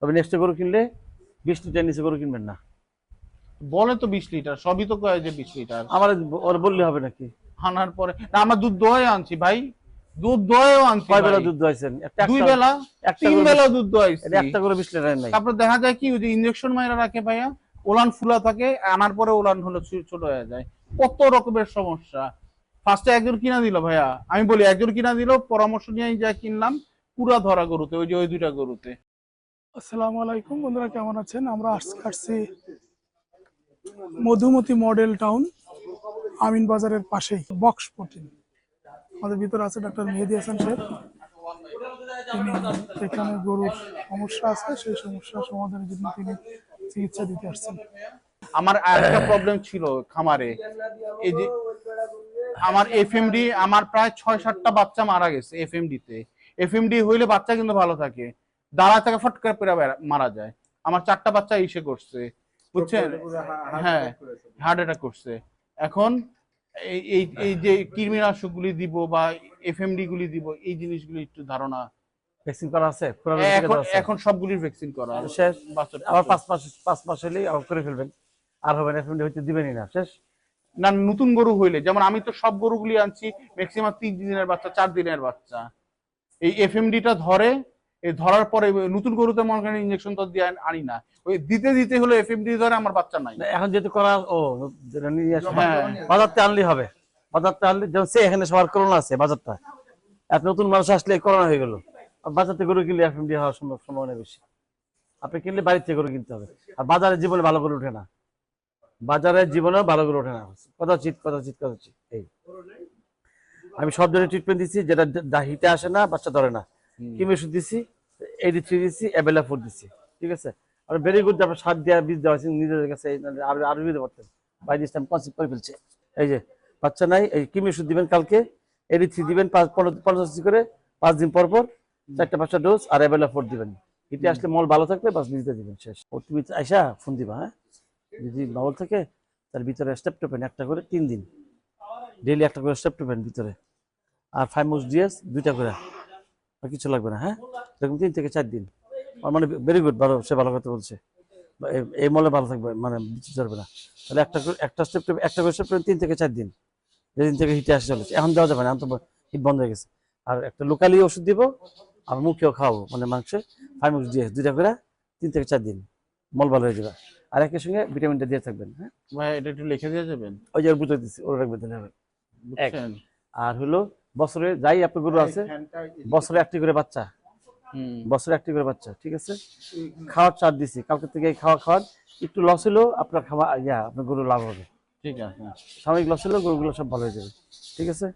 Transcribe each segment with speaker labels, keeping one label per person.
Speaker 1: তবে নেক্সট গরু কিনলে বিশ লিটার নিচে গরু কিনবেন না।
Speaker 2: বলে তো বিশ লিটার সবই তো কয়ে যে বিশ লিটার।
Speaker 1: আমার ওর বললে হবে নাকি?
Speaker 2: আনার পরে না আমরা দুধ দোয়াই আনছি ভাই। দুধ দোয়াইও আনছি
Speaker 1: কয় বেলা দুধ দোয়াইছেন? একটা
Speaker 2: দুই
Speaker 1: একটা-
Speaker 2: বেলা? তিন বেলা দুধ দোয়াইছি।
Speaker 1: একটা করে বিশ লিটার নাই।
Speaker 2: তারপর দেখা যায় কি ওই যে মাইরা রাখে ভাইয়া ওলান ফুলা থাকে আনার পরে ওলান হলো ছোট হয়ে যায়। কত রকমের সমস্যা। ফার্স্টে একজন কিনা দিল ভাইয়া। আমি বলি একজন কিনা দিল পরামর্শ নিয়ে যা কিনলাম পুরা ধরা গরুতে ওই যে ওই দুইটা গরুতে।
Speaker 3: আসসালামু আলাইকুম, বন্ধুরা কেমন আছেন? আমরা আজকে আসছি মধুমতি মডেল টাউন, আমিন বাজারের পাশেই, বক্স প্রোটিন আমাদের ভিতরে আছে ডক্টর মেহেদি হাসান সাহেব। তিনি এখানে গরুর সমস্যা আছে, সেই সমস্যা সমাধানের জন্য তিনি চিকিৎসা দিতে আসছেন।
Speaker 2: আমার আরেকটা প্রবলেম ছিল খামারে। এই যে আমার এফএমডি আমার প্রায় ছয় সাতটা বাচ্চা মারা গেছে এফএমডি তে। এফএমডি হইলে বাচ্চা কিন্তু ভালো থাকে। দাঁড়া থেকে ফট করে পেরা মারা যায়। আমার চারটা বাচ্চা ইসে করছে বুঝছেন? হ্যাঁ হার্ট অ্যাটাক করছে। এখন এই এই এই যে কৃমিনাশক গুলি দিব বা এফএমডি গুলি দিব এই জিনিসগুলি একটু ধারণা
Speaker 1: ভ্যাকসিন করা আছে?
Speaker 2: এখন এখন সবগুলির ভ্যাকসিন করা
Speaker 1: শেষ। আবার পাঁচ মাস পাঁচ মাস হলেই আবার করে ফেলবেন। আর হবে না এফএমডি হইতে দিবেনই না। শেষ।
Speaker 2: না নতুন গরু হইলে যেমন আমি তো সব গরুগুলি আনছি ম্যাক্সিমাম তিন দিনের বাচ্চা চার দিনের বাচ্চা। এই এফএমডিটা ধরে এই ধরার পরে নতুন গরুতে মনে করেন ইঞ্জেকশন তো দিয়ে আনি না। ওই দিতে দিতে হলো এফএমডি ধরে আমার বাচ্চা নাই।
Speaker 1: না, এখন যেহেতু করা ও যেটা নিয়ে আসবে
Speaker 2: হ্যাঁ।
Speaker 1: বাজারতে আনলেই হবে। বাজারতে আনলে যেমন সে এখানে সবার করোনা আছে বাজারটা। এত নতুন মানুষ আসলে করোনা হয়ে গেল। আর বাজারতে গরু কিনলে এফএমডি হওয়ার সম্ভব সম্ভাবনা বেশি। আপনি কিনলে বাড়ির থেকে গরু কিনতে হবে। আর বাজারে জীবনে ভালো করে ওঠে না। বাজারে জীবনেও ভালো করে ওঠে না। কথা চিত কথা চিত কথা চিত এই। আমি সব ধরনের ট্রিটমেন্ট দিচ্ছি যেটা দা- হিটে আসে না বাচ্চা ধরে না। কিমি ওষুধ দিচ্ছি এইটি থ্রি দিচ্ছি অ্যাবেলা ফোর দিচ্ছি ঠিক আছে? আর ভেরি গুড আপনার সার দেওয়া বীজ দেওয়া আছে নিজেদের কাছে আরও আরও দিতে পারতেন। বাই দিস টাইম কনসেপ্ট করে ফেলছে। এই যে বাচ্চা নাই এই কিমি ওষুধ দিবেন কালকে? এইটি থ্রি দিবেন পাঁচ পঞ্চাশ করে পাঁচ দিন পর পর চারটা পাঁচটা ডোজ আর অ্যাবেলা ফোর দিবেন। হিটে আসলে মল ভালো থাকলে বাস নিজেতে দিবেন শেষ। ও তুমি আইসা ফোন দিবা হ্যাঁ? যদি ভালো থাকে তার ভিতরে স্টেপ টোপেন একটা করে তিন দিন। ডেইলি একটা করে স্টেপ টোপেন ভিতরে। আর ফাইভ মোস ডিএস দুইটা করে। আর কিছু লাগবে না হ্যাঁ? এরকম তিন থেকে চার দিন। আমার মানে ভেরি গুড ভালো সে ভালো কথা বলছে। এই মলে ভালো থাকবে মানে চলবে না। তাহলে একটা একটা স্টেপ একটা করে স্টেপ তিন থেকে চার দিন। যেদিন থেকে হিটে আসে চলেছে। এখন দেওয়া যাবে না এখন তো হিট বন্ধ হয়ে গেছে। আর একটা লোকালি ওষুধ দিব আর মুখেও খাওয়াবো মানে মাংসে মুখ দিয়ে দুইটা করে তিন থেকে চার দিন। মল ভালো হয়ে যাবে। আর একের সঙ্গে ভিটামিনটা দিয়ে থাকবেন হ্যাঁ?
Speaker 2: ভাই এটা একটু লিখে দিয়ে যাবেন?
Speaker 1: ওই যে বুঝে দিচ্ছি ওরা রাখবেন। আর হলো বছরে যাই আপনার গরু আছে বছরে একটি করে বাচ্চা। বছরে একটি করে বাচ্চা ঠিক আছে? খাওয়ার চার দিছি কালকে থেকে খাওয়া খাওয়ার একটু লস হলেও আপনার খাওয়া ইয়া আপনার গরু লাভ হবে।
Speaker 2: ঠিক আছে।
Speaker 1: সাময়িক লস হলেও গরুগুলো সব ভালো হয়ে যাবে ঠিক আছে?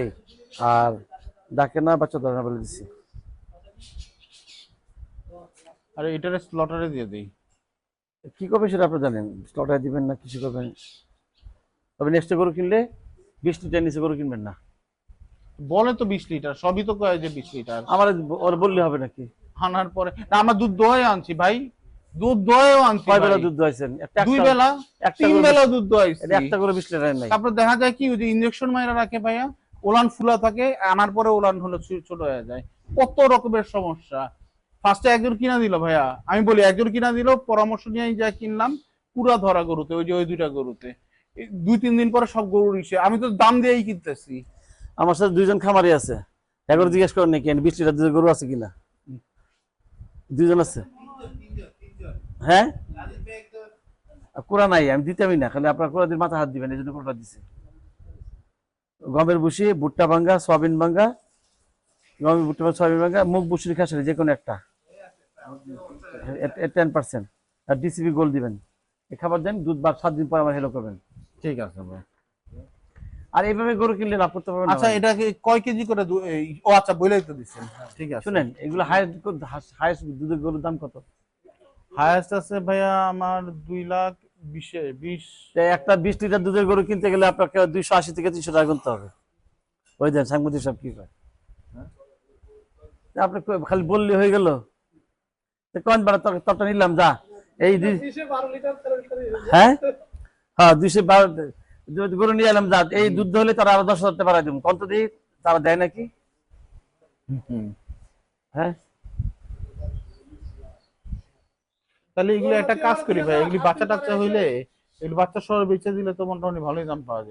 Speaker 1: এই আর ডাকে না বাচ্চা ধরে না বলে দিছি।
Speaker 2: আর এটারে স্লটারে দিয়ে দিই।
Speaker 1: কি করবেন সেটা আপনি জানেন স্লটায় দিবেন না কিছু করবেন? তবে নেক্সট গরু কিনলে বিশ লিটার নিচে গরু কিনবেন না।
Speaker 2: বলে তো বিশ লিটার সবই তো কয়ে যে বিশ লিটার।
Speaker 1: আমার ওর বললে হবে নাকি?
Speaker 2: আনার পরে না আমরা দুধ দোয়াই আনছি ভাই। দুধ দোয়াইও আনছি
Speaker 1: কয় বেলা দুধ দোয়াইছেন? একটা
Speaker 2: দুই বেলা তিন বেলা দুধ দোয়াইছি।
Speaker 1: একটা করে বিশ লিটার নাই।
Speaker 2: তারপর দেখা যায় কি ওই যে ইঞ্জেকশন মাইরা রাখে ভাইয়া ওলান ফুলা থাকে আনার পরে ওলান হলো ছোট হয়ে যায়। কত রকমের সমস্যা। ফার্স্টে একজন কিনা দিল ভাইয়া। আমি বলি একজন কিনা দিল পরামর্শ নিয়ে যা কিনলাম পুরা ধরা গরুতে ওই যে ওই দুইটা গরুতে। দুই তিন দিন পরে সব গরুর ইসে আমি তো দাম দিয়েই কিনতেছি।
Speaker 1: আমার সাথে দুইজন খামারি আছে। একবার জিজ্ঞেস করেন নাকি বিশ লিটার দুধের গরু আছে কিনা? দুইজন আছে। হ্যাঁ? কোরা নাই আমি দিতামই না খালি আপনার কোরা মাথা হাত দিবেন এই জন্য কোরটা দিছে। গমের বুসি ভুট্টা ভাঙ্গা সয়াবিন ভাঙ্গা গমের ভুট্টা সয়াবিন ভাঙ্গা মুখ বুসির খাসের যে কোনো একটা টেন পার্সেন্ট আর ডিসিবি গোল দিবেন। খাবার দেন দুধ বা সাত দিন পর আমার হেলো করবেন।
Speaker 2: ঠিক আছে
Speaker 1: আর এইভাবে গরু কিনলে লাভ করতে পারবেন না
Speaker 2: আচ্ছা। এটাকে কয় কেজি করে দু- ও আচ্ছা বলেই তো দিচ্ছেন। ঠিক আছে।
Speaker 1: শুনেন এগুলো হাইস্ট হাইস্ট দুধের গরুর দাম কত?
Speaker 2: হায়েস্ট আছে ভাইয়া আমার দুই লাখ বিশে বিশ।
Speaker 1: একটা বিশ লিটার দুধের গরু কিনতে গেলে আপনাকে দুইশো আশি থেকে তিনশো টাকা গুনতে হবে। ওই দেন সাংবাদিক সব কি কয়? তা আপনি খালি বললে হয়ে গেল। তো কোন বার তরটা নিলাম যা। এই হ্যাঁ? হ্যাঁ দুইশো বারো গরু নিয়ে এলাম যা এই দুধ হলে তারা আরও দশ হাজার টাকা দেবো। কত দিই? তারা দেয় নাকি? হ্যাঁ?
Speaker 2: তাহলে এগুলো একটা কাজ করি ভাই এগুলি বাচ্চা টাচ্চা হইলে এগুলি বাচ্চা শহরে বেঁচে দিলে তো মোটামুটি ভালোই দাম পাওয়া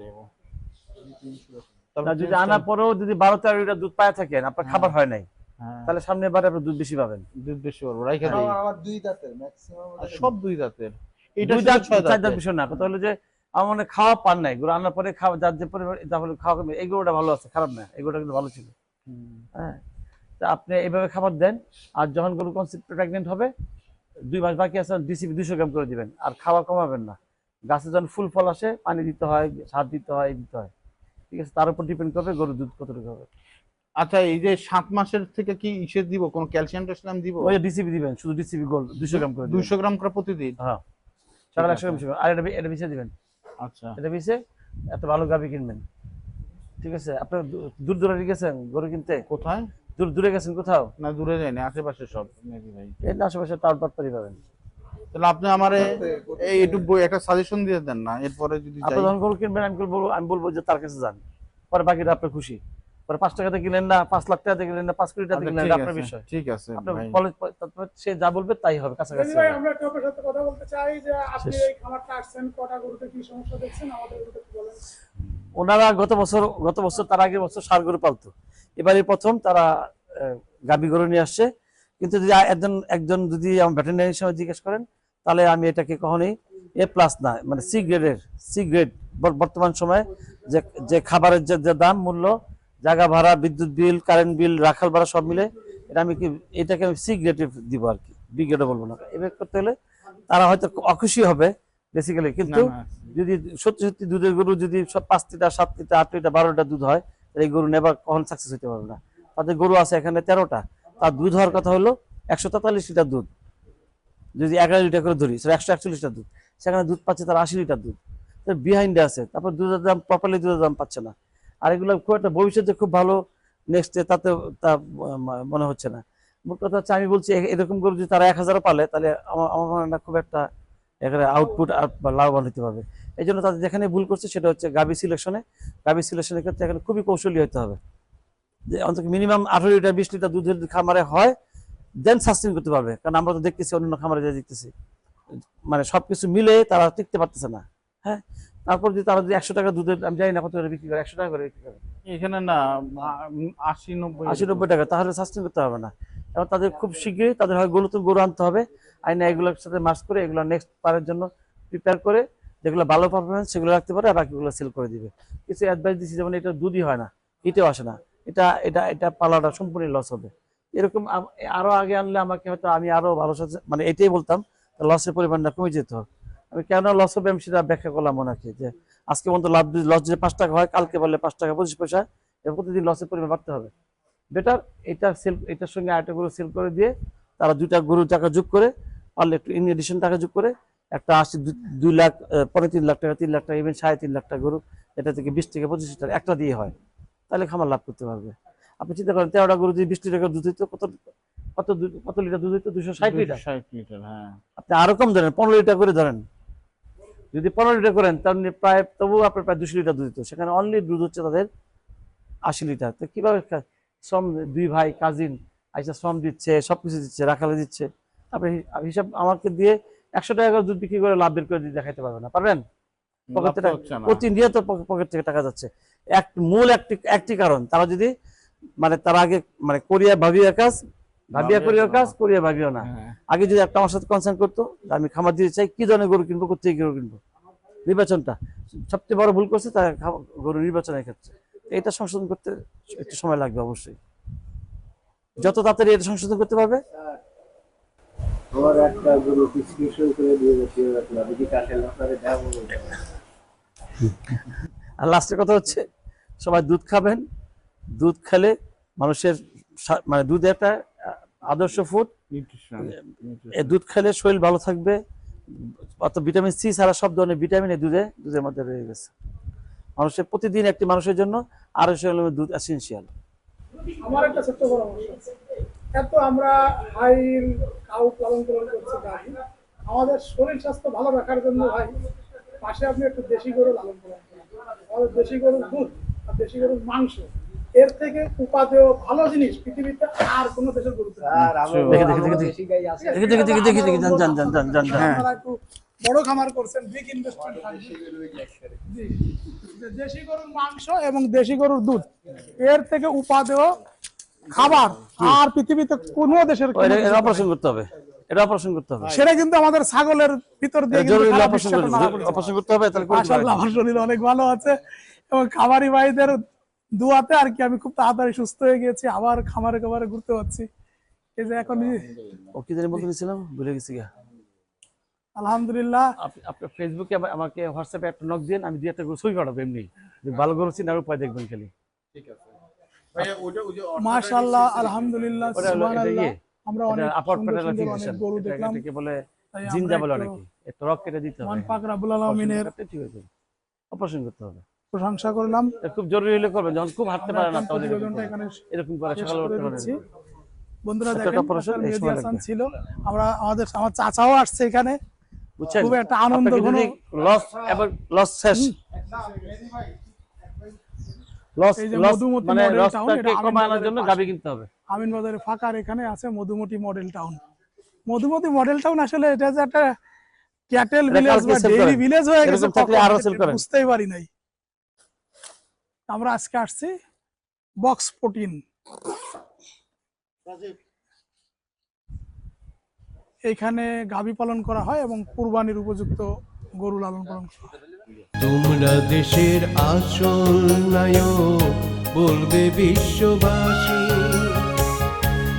Speaker 1: আর যদি আনার পরেও যদি বারো তেরো লিটার দুধ পায় থাকেন আপনার খাবার হয়। নাই
Speaker 2: হ্যাঁ,
Speaker 1: তাহলে সামনের বারে আপনি দুধ বেশি পাবেন।
Speaker 2: দুধ বেশি পারব রাইখা দিই।
Speaker 4: আমার আমার দুই দাঁতের ম্যাক্সিমাম
Speaker 2: সব দুই দাঁতের। এটা
Speaker 1: দুই দাঁত
Speaker 2: ছয়
Speaker 1: চার দাঁত বিষয় না কথা হলো যে আমার মনে খাওয়া পান নাই। গরু আনার পরে খাওয়া যার যে পরিমাণ তাহলে খাওয়া কমে এই গরুটা ভালো আছে খারাপ না। এই গরুটা কিন্তু ভালো ছিল। হ্যাঁ। তা আপনি এইভাবে খাবার দেন আর যখন গরু কনসেপ্ট প্রেগনেন্ট হবে দুই মাস বাকি আছে ডিসিপি দুশো গ্রাম করে দিবেন। আর খাওয়া কমাবেন না। গাছে যখন ফুল ফল আসে পানি দিতে হয় সার দিতে হয় দিতে হয়। ঠিক আছে? তার উপর ডিপেন্ড করবে গরুর দুধ কতটুকু হবে।
Speaker 2: আচ্ছা এই যে সাত মাসের থেকে কি ইসে দিব? কোন ক্যালসিয়াম ট্যালসিয়াম দিব?
Speaker 1: ওই ডিসিপি দিবেন শুধু ডিসিপি গোল্ড দুশো গ্রাম করে
Speaker 2: দুইশো গ্রাম করে প্রতিদিন?
Speaker 1: হ্যাঁ। সকাল একশো গ্রাম। আর এটা এটা মিশিয়ে দিবেন।
Speaker 2: আচ্ছা।
Speaker 1: এটা ভালো গাবি কিনবেন। ঠিক আছে? আপনার দূর দূরে গেছেন গরু কিনতে?
Speaker 2: কোথায়?
Speaker 1: দূর দূরে গেছেন কোথাও?
Speaker 2: না দূরে যায়নি আশেপাশে সব। ভাই?
Speaker 1: এই আশেপাশে তারপর পাবেন।
Speaker 2: তাহলে আপনি আমারে এই একটু বই একটা সাজেশন দিয়ে দেন না এরপরে যদি
Speaker 1: আপনি যখন গরু কিনবেন আমি বলব আমি বলব যে তার কাছে যান। পরে বাকিটা আপনার খুশি। পরে পাঁচ টাকাতে কিনলেন না পাঁচ লাখ টাকাতে কিনলেন না পাঁচ কোটি টাকাতে কিনলেন
Speaker 2: ঠিক
Speaker 1: আপনার
Speaker 2: আছে,
Speaker 1: বিষয়।
Speaker 2: ঠিক আছে
Speaker 1: সে যা বলবে তাই হবে কাছাকাছি
Speaker 3: আমরা একটু আপনার সাথে কথা বলতে চাই যে আপনি এই খামারটা আসছেন কটা গরুতে কি সমস্যা দেখছেন? আমাদের গরুতে কি বলেন।
Speaker 1: ওনারা গত বছর গত বছর তার আগের বছর সার গরু পালতো। এবারে প্রথম তারা গাবি গরু নিয়ে আসছে। কিন্তু যদি একজন একজন যদি আমার ভেটেরিনারি সময় জিজ্ঞেস করেন তাহলে আমি এটাকে কখনোই এ প্লাস না মানে সি গ্রেডের সি গ্রেড বর্তমান সময়ে যে যে খাবারের যে যে দাম মূল্য জায়গা ভাড়া বিদ্যুৎ বিল কারেন্ট বিল রাখাল ভাড়া সব মিলে এটা আমি কি এটাকে আমি সি গ্রেডে দিব আর কি। বি গ্রেডে বলব না। এবার করতে হলে তারা হয়তো অখুশি হবে বেসিক্যালি কিন্তু যদি সত্যি সত্যি দুধের গরু যদি সব পাঁচ লিটার সাত লিটার আট লিটার বারো লিটার দুধ হয় তাহলে এই গরু নেবার কখন সাকসেস হতে পারবে না। তাদের গরু আছে এখানে তেরোটা। তার দুধ হওয়ার কথা হলো একশো তেতাল্লিশ লিটার দুধ। যদি এগারো লিটার করে ধরি সেটা একশো একচল্লিশ লিটার দুধ। সেখানে দুধ পাচ্ছে তার আশি লিটার দুধ। বিহাইন্ডে আছে। তারপর দুধের দাম প্রপারলি দুধের দাম পাচ্ছে না। আর এগুলো খুব একটা ভবিষ্যতে খুব ভালো নেক্সট তাতে তা মনে হচ্ছে না। মোট কথা হচ্ছে আমি বলছি এরকম গরু যদি তারা এক হাজারও পালে, তাহলে আমার আমার খুব একটা এখানে আউটপুট লাভবান হতে পারবে। এই জন্য তাদের যেখানে ভুল করছে সেটা হচ্ছে গাবি সিলেকশনে গাবি সিলেকশনের ক্ষেত্রে এখানে খুবই কৌশলী হতে হবে। যে অন্তত মিনিমাম আঠারো লিটার, বিশ লিটার দুধের খামারে হয় দেন সাস্টেন করতে পারবে। কারণ আমরা তো দেখতেছি অন্য খামারে যা দেখতেছি। মানে সবকিছু মিলে তারা টিকতে পারতেছে না। হ্যাঁ? তারপর যদি তারা যদি একশো টাকা দুধের আমি জানি না কত করে বিক্রি করে একশো টাকা করে বিক্রি করে।
Speaker 2: এখানে না আশি নব্বই।
Speaker 1: আশি নব্বই টাকা তাহলে সাস্টেন করতে হবে না। এবং তাদের খুব শীঘ্রই তাদের হয় গরু তো গরু আনতে হবে। আইনা এগুলোর সাথে মাস করে এগুলো নেক্সট পারের জন্য প্রিপেয়ার করে যেগুলো ভালো পারফরমেন্স সেগুলো রাখতে পারে আর বাকিগুলো সেল করে দিবে। কিছু অ্যাডভাইস দিচ্ছি যেমন এটা দুধই হয় না এটাও আসে না। এটা এটা এটা পালাটা সম্পূর্ণ লস হবে। এরকম আম- আরও আগে আনলে আমাকে হয়তো আমি আরও ভালো সাথে মানে এটাই বলতাম লসের পরিমাণটা কমে যেত। আমি কেন লস হবে আমি সেটা ব্যাখ্যা করলাম ওনাকে যে আজকে পর্যন্ত লাভ লস যদি পাঁচ টাকা হয় কালকে বললে পাঁচ টাকা পঁচিশ পয়সা প্রতিদিন লসের পরিমাণ বাড়তে হবে। বেটার এটা সেল এটার সঙ্গে আরেকটা গরু সেল করে দিয়ে তারা দুইটা গরুর টাকা যোগ করে পারলে একটু ইন এডিশন টাকা যোগ করে একটা আশি দুই লাখ পরে তিন লাখ টাকা তিন লাখ টাকা ইভেন সাড়ে তিন লাখ টাকা গরু এটা থেকে বিশ থেকে পঁচিশ টাকা একটা দিয়ে হয়। তাহলে খামার লাভ করতে পারবে। আপনি চিন্তা করেন তেরোটা গরু যদি বিশ লিটার দুধ হইতো কত কত দু- কত লিটার দুধ হইতো? দুশো ষাট লিটার।
Speaker 2: ষাট লিটার হ্যাঁ।
Speaker 1: আপনি আরও কম ধরেন পনেরো লিটার করে ধরেন। যদি পনেরো লিটার করেন তাহলে প্রায় তবুও আপনার প্রায় দুশো লিটার দুধ দিত সেখানে অনলি দুধ হচ্ছে তাদের আশি লিটার। তো কীভাবে শ্রম দুই ভাই কাজিন আইসা শ্রম দিচ্ছে সবকিছু দিচ্ছে রাখালে দিচ্ছে। আপনি হিসাব আমাকে দিয়ে একশো টাকা করে দুধ বিক্রি করে লাভ বের করে দিয়ে দেখাইতে পারবেন না পারবেন? পকেটে
Speaker 2: তো হচ্ছে না।
Speaker 1: প্রতিনিয়ত পক- পকেট থেকে টাকা যাচ্ছে। এক মূল একটি একটি কারণ তারা যদি মানে তার আগে মানে কোরিয়া ভাবিয়া কাজ ভাবিয়া কোরিয়ার কাজ। কোরিয়া ভাবিও না।
Speaker 2: হ্যাঁ।
Speaker 1: আগে যদি একটা আমার সাথে কনসার্ন করতো আমি খামার দিতে চাই কি ধরনের গরু কিনবো কোথেকে গরু কিনবো? নির্বাচনটা। সবচেয়ে বড় ভুল করছে তার গরু নির্বাচনের ক্ষেত্রে। এটা সংশোধন করতে একটু সময় লাগবে অবশ্যই। যত তাড়াতাড়ি এটা সংশোধন করতে পারবে।
Speaker 4: আমার একটা গরু প্রেসক্রিপশন করে দিয়ে গেছে আপনি কি কাছে আপনাদের দেখাবো
Speaker 1: আর লাস্টের কথা হচ্ছে সবাই দুধ খাবেন। দুধ খেলে মানুষের মানে দুধ একটা আদর্শ ফুড
Speaker 2: নিউট্রিশন
Speaker 1: দুধ খেলে শরীর ভালো থাকবে অত ভিটামিন সি ছাড়া সব ধরনের ভিটামিন এই দুধে দুধের মধ্যে রয়ে গেছে। মানুষের প্রতিদিন একটি মানুষের জন্য আড়াইশো এল দুধ এসেন্সিয়াল
Speaker 3: আমার একটা ছোট্ট পরামর্শ এত আমরা হাই কাউ পালন পালন করছি গাড়ি আমাদের শরীর স্বাস্থ্য ভালো রাখার জন্য ভাই পাশে আপনি একটু দেশি গরু লালন পালন করেন। আমাদের দেশি গরুর দুধ আর দেশি গরুর মাংস এর থেকে উপাদেয় ভালো জিনিস পৃথিবীতে আর কোনো দেশের গরুতে নেই।
Speaker 4: আর আমার
Speaker 1: দেখি, দেখি, দেখি,
Speaker 4: দেশি
Speaker 1: দেখি দেখি দেখি দেখি দেখি যান যান যান যান যান যান
Speaker 3: আপনারা একটু বড় খামার করছেন বিগ ইনভেস্টমেন্ট দেশি গরুর মাংস এবং দেশি গরুর দুধ এর থেকে উপাদেয় খাবার আর পৃথিবীতে কোন দেশের
Speaker 1: এটা অপারেশন করতে হবে। এটা অপারেশন করতে হবে।
Speaker 3: সেটা কিন্তু আমাদের ছাগলের ভিতর দিয়ে
Speaker 1: অপারেশন করতে
Speaker 3: পড়ছে।
Speaker 1: অপারেশন করতে হবে তাহলে
Speaker 3: অনেক ভালো আছে এবং খামারি ভাইদের দুয়াতে আর কি আমি খুব তাড়াতাড়ি সুস্থ হয়ে গিয়েছি আবার খামারে খামারে ঘুরতে পারছি এই যে এখন
Speaker 1: ও কি জানি বলতে নিছিলাম ভুলে গেছি গা।
Speaker 3: আলহামদুলিল্লাহ।
Speaker 1: আপনি আপনার ফেসবুকে আমাকে হোয়াটসঅ্যাপে একটা নক দিন আমি দুই একটা ছবি পাঠাবো এমনি। ভালো গরু চিনার উপায় দেখবেন খালি।
Speaker 2: ওই যে
Speaker 3: মাশাআল্লাহ আলহামদুলিল্লাহ
Speaker 1: এটা
Speaker 3: সুবহানাল্লাহ
Speaker 1: ইয়ে,
Speaker 3: আমরা অনেক
Speaker 1: আপার প্যাটার্ন
Speaker 3: গরু দেখলাম।
Speaker 1: এটাকে বলে জিন্দা বলে অনেকে একটু রক কেটে দিতে
Speaker 3: মান
Speaker 1: হবে।
Speaker 3: পাক রাব্বুল আলামিনের
Speaker 1: ঠিক আছে। অপারেশন করতে হবে।
Speaker 3: প্রশংসা করলাম।
Speaker 1: খুব জরুরি হলে করবেন যখন খুব হাঁটতে পারে না এরকম করে সকালে উঠতে
Speaker 3: বন্ধুরা দেখেন। ছিল। আমরা আমাদের আমার চাচাও আসছে এখানে। খুব একটা আনন্দ
Speaker 1: লস এবার লস শেষ। মানে
Speaker 3: model town,
Speaker 1: লসটাকে
Speaker 3: এটা
Speaker 1: কমানোর জন্য গাবি কিনতে হবে।
Speaker 3: আমিন বাজারে ফাঁকার এখানে আছে Madhumati model town Madhumati model town আসলে এটা যে একটা ক্যাটেল ভিলেজ বা ডেইরি ভিলেজ হয়ে গেছে। বুঝতেই পারি নাই। আমরা আজকে আসছি বক্স প্রোটিন। এখানে গাভী পালন করা হয় এবং কুরবানির উপযুক্ত গরু লালন পালন করা হয়।
Speaker 5: তোমরা দেশের আসল নায়ক বলবে বিশ্ববাসী।